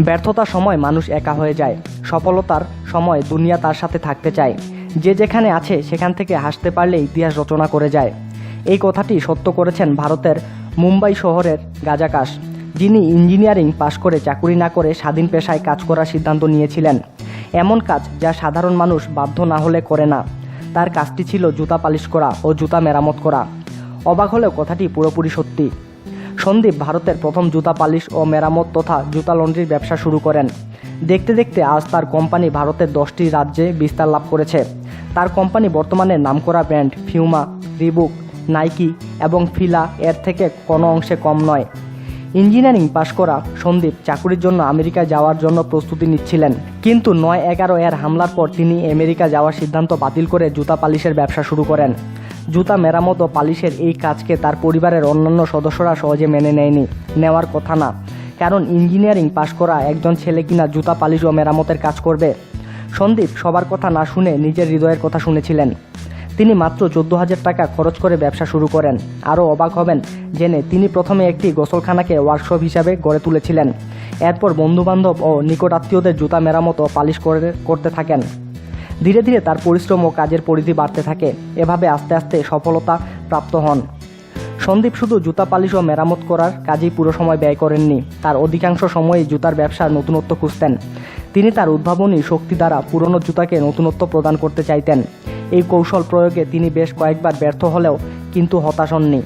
ব্যর্থতার সময় মানুষ একা হয়ে যায়, সফলতার সময় দুনিয়া তার সাথে থাকতে চায়। যে যেখানে আছে, সেখান থেকে হাসতে পারলে ইতিহাস রচনা করে যায়। এই কথাটি সত্য করেছেন ভারতের মুম্বাই শহরের গাজাকাশ, যিনি ইঞ্জিনিয়ারিং পাশ করে চাকুরি না করে স্বাধীন পেশায় কাজ করার সিদ্ধান্ত নিয়েছিলেন। এমন কাজ যা সাধারণ মানুষ বাধ্য না হলে করে না। তার কাজটি ছিল জুতা পালিশ করা ও জুতা মেরামত করা। অবাক হলেও কথাটি পুরোপুরি সত্যি। সন্দীপ ভারতের প্রথম জুতা পালিশ ও মেরামত তথা জুতা লন্ড্রির ব্যবসা শুরু করেন। দেখতে দেখতে আজ তার কোম্পানি ভারতের দশটি রাজ্যে বিস্তার লাভ করেছে। তার কোম্পানি বর্তমানে নামকরা ব্র্যান্ড ফিউমা রিবুক নাইকি এবং ফিলা এর থেকে কোনো অংশে কম নয়। ইঞ্জিনিয়ারিং পাশ করা সন্দীপ চাকুরির জন্য আমেরিকা যাওয়ার জন্য প্রস্তুতি নিচ্ছিলেন। কিন্তু নয় এগারো এর হামলার পর তিনি আমেরিকা যাওয়ার সিদ্ধান্ত বাতিল করে জুতা পালিশের ব্যবসা শুরু করেন। জুতা, মেরামত ও পালিশের এই কাজকে তার পরিবারের অন্যান্য সদস্যরা সহজে মেনে নেয়নি, নেওয়ার কথা না। কারণ ইঞ্জিনিয়ারিং পাশ করা একজন ছেলে কিনা জুতা, পালিশ ও মেরামতের কাজ করবে? সন্দীপ সবার কথা না শুনে নিজের হৃদয়ের কথা শুনেছিলেন। তিনি মাত্র চোদ্দ হাজার টাকা খরচ করে ব্যবসা শুরু করেন। আরও অবাক হবেন, জেনে তিনি প্রথমে একটি গোসলখানাকে ওয়ার্কশপ হিসাবে গড়ে তুলেছিলেন। এরপর বন্ধুবান্ধব ও নিকট আত্মীয়দের জুতা, মেরামত ও পালিশ করে, করতে থাকেন। ধীরে ধীরে তার পরিশ্রম ও কাজের পরিধি বাড়তে থাকে। এভাবে আস্তে আস্তে সফলতা প্রাপ্ত হন। সন্দীপ শুধু জুতা পালিশ ও মেরামত করার কাজেই পুরো সময় ব্যয় করেননি। তার অধিকাংশ সময়ই জুতার ব্যবসার নতুনত্ব খুঁজতেন। তিনি তার উদ্ভাবনী শক্তি দ্বারা পুরনো জুতাকে নতুনত্ব প্রদান করতে চাইতেন। এই কৌশল প্রয়োগে তিনি বেশ কয়েকবার ব্যর্থ হলেও কিন্তু হতাশ হননি।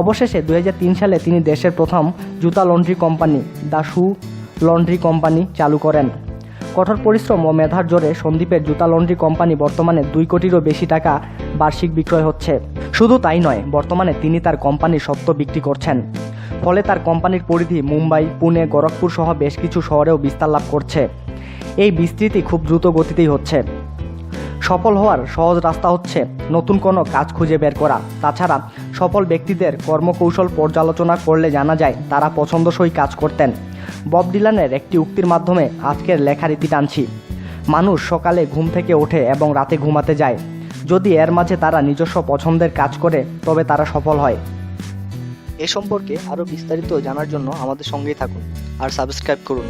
অবশেষে দু হাজার তিন সালে তিনি দেশের প্রথম জুতা laundry company the shoe laundry company চালু করেন। কঠোর পরিশ্রম ও মেধার জোরে সন্দীপের জুতা লন্ড্রি কোম্পানি বর্তমানে দুই কোটিরও বেশি টাকা বার্ষিক বিক্রয় হচ্ছে। শুধু তাই নয়, বর্তমানে তিনি তার কোম্পানির সত্ত্ব বিক্রি করছেন। ফলে তার কোম্পানির পরিধি মুম্বাই, পুনে, গোরখপুর সহ বেশ কিছু শহরেও বিস্তার লাভ করছে। এই বিস্তৃতি খুব দ্রুত গতিতেই হচ্ছে। সফল হওয়ার সহজ রাস্তা হচ্ছে নতুন কোনো কাজ খুঁজে বের করা। তাছাড়া সফল ব্যক্তিদের কর্মকৌশল পর্যালোচনা করলে জানা যায় তারা পছন্দসই কাজ করতেন। বব ডিলানের একটি উক্তির মাধ্যমে আজকের লেখারীতি টানছি। মানুষ সকালে ঘুম থেকে ওঠে এবং রাতে ঘুমাতে যায়। যদি এর মাঝে তারা নিজস্ব পছন্দের কাজ করে, তবে তারা সফল হয়। এ সম্পর্কে আরও বিস্তারিত জানার জন্য আমাদের সঙ্গেই থাকুন আর সাবস্ক্রাইব করুন।